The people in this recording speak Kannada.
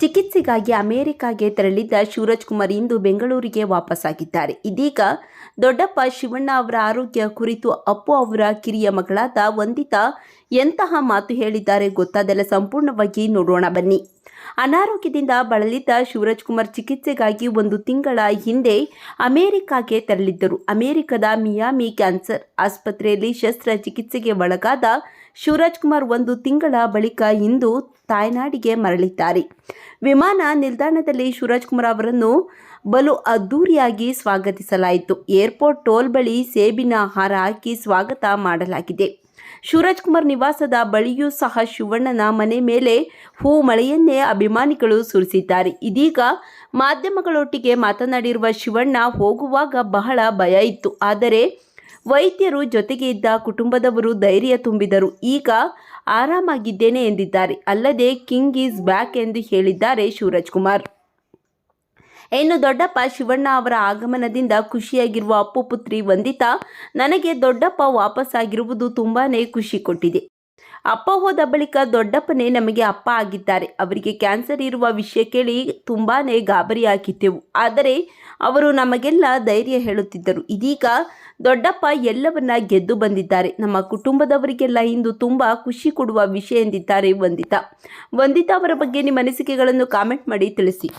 ಚಿಕಿತ್ಸೆಗಾಗಿ ಅಮೆರಿಕಾಗೆ ತೆರಳಿದ್ದ ಶಿವರಾಜ್ ಕುಮಾರ್ ಇಂದು ಬೆಂಗಳೂರಿಗೆ ವಾಪಸ್ಸಾಗಿದ್ದಾರೆ. ಇದೀಗ ದೊಡ್ಡಪ್ಪ ಶಿವಣ್ಣ ಅವರ ಆರೋಗ್ಯ ಕುರಿತು ಅಪ್ಪು ಅವರ ಕಿರಿಯ ಮಗಳಾದ ವಂದಿತಾ ಎಂತಹ ಮಾತು ಹೇಳಿದ್ದಾರೆ ಗೊತ್ತಾದೆಲ್ಲ ಸಂಪೂರ್ಣವಾಗಿ ನೋಡೋಣ ಬನ್ನಿ. ಅನಾರೋಗ್ಯದಿಂದ ಬಳಲಿದ್ದ ಶಿವರಾಜ್ ಕುಮಾರ್ ಚಿಕಿತ್ಸೆಗಾಗಿ ಒಂದು ತಿಂಗಳ ಹಿಂದೆ ಅಮೆರಿಕಾಗೆ ತೆರಳಿದ್ದರು. ಅಮೆರಿಕದ ಮಿಯಾಮಿ ಕ್ಯಾನ್ಸರ್ ಆಸ್ಪತ್ರೆಯಲ್ಲಿ ಶಸ್ತ್ರಚಿಕಿತ್ಸೆಗೆ ಒಳಗಾದ ಶಿವರಾಜ್ ಕುಮಾರ್ ಒಂದು ತಿಂಗಳ ಬಳಿಕ ಇಂದು ತಾಯ್ನಾಡಿಗೆ ಮರಳಿದ್ದಾರೆ. ವಿಮಾನ ನಿಲ್ದಾಣದಲ್ಲಿ ಶಿವರಾಜ್ ಕುಮಾರ್ ಅವರನ್ನು ಬಲು ಅದ್ದೂರಿಯಾಗಿ ಸ್ವಾಗತಿಸಲಾಯಿತು. ಏರ್ಪೋರ್ಟ್ ಟೋಲ್ ಬಳಿ ಸೇಬಿನ ಹಾರ ಹಾಕಿ ಸ್ವಾಗತ ಮಾಡಲಾಗಿದೆ. ಶಿವರಾಜ್ ಕುಮಾರ್ ನಿವಾಸದ ಬಳಿಯೂ ಸಹ ಶಿವಣ್ಣನ ಮನೆ ಮೇಲೆ ಹೂ ಮಳೆಯನ್ನೇ ಅಭಿಮಾನಿಗಳು ಸುರಿಸಿದ್ದಾರೆ. ಇದೀಗ ಮಾಧ್ಯಮಗಳೊಟ್ಟಿಗೆ ಮಾತನಾಡಿರುವ ಶಿವಣ್ಣ ಹೋಗುವಾಗ ಬಹಳ ಭಯ ಇತ್ತು. ಆದರೆ ವೈದ್ಯರು ಜೊತೆಗೆ ಇದ್ದ ಕುಟುಂಬದವರು ಧೈರ್ಯ ತುಂಬಿದರು. ಈಗ ಆರಾಮಾಗಿದ್ದೇನೆ ಎಂದಿದ್ದಾರೆ. ಅಲ್ಲದೆ ಕಿಂಗ್ ಈಸ್ ಬ್ಯಾಕ್ ಎಂದು ಹೇಳಿದ್ದಾರೆ ಶಿವರಾಜ್ ಕುಮಾರ್. ಇನ್ನು ದೊಡ್ಡಪ್ಪ ಶಿವಣ್ಣ ಅವರ ಆಗಮನದಿಂದ ಖುಷಿಯಾಗಿರುವ ಅಪ್ಪು ಪುತ್ರಿ ವಂದಿತಾ ನನಗೆ ದೊಡ್ಡಪ್ಪ ವಾಪಸ್ಸಾಗಿರುವುದು ತುಂಬಾನೇ ಖುಷಿ ಕೊಟ್ಟಿದೆ. ಅಪ್ಪ ಹೋದ ಬಳಿಕ ದೊಡ್ಡಪ್ಪನೇ ನಮಗೆ ಅಪ್ಪ ಆಗಿದ್ದಾರೆ. ಅವರಿಗೆ ಕ್ಯಾನ್ಸರ್ ಇರುವ ವಿಷಯ ಕೇಳಿ ತುಂಬಾನೇ ಗಾಬರಿ ಆಗಿದ್ದೆವು. ಆದರೆ ಅವರು ನಮಗೆಲ್ಲ ಧೈರ್ಯ ಹೇಳುತ್ತಿದ್ದರು. ಇದೀಗ ದೊಡ್ಡಪ್ಪ ಎಲ್ಲವನ್ನ ಗೆದ್ದು ಬಂದಿದ್ದಾರೆ. ನಮ್ಮ ಕುಟುಂಬದವರಿಗೆಲ್ಲ ಇಂದು ತುಂಬ ಖುಷಿ ಕೊಡುವ ವಿಷಯ ಎಂದಿದ್ದಾರೆ ವಂದಿತಾ. ವಂದಿತಾ ಅವರ ಬಗ್ಗೆ ನಿಮ್ಮ ಅನಿಸಿಕೆಗಳನ್ನು ಕಾಮೆಂಟ್ ಮಾಡಿ ತಿಳಿಸಿ.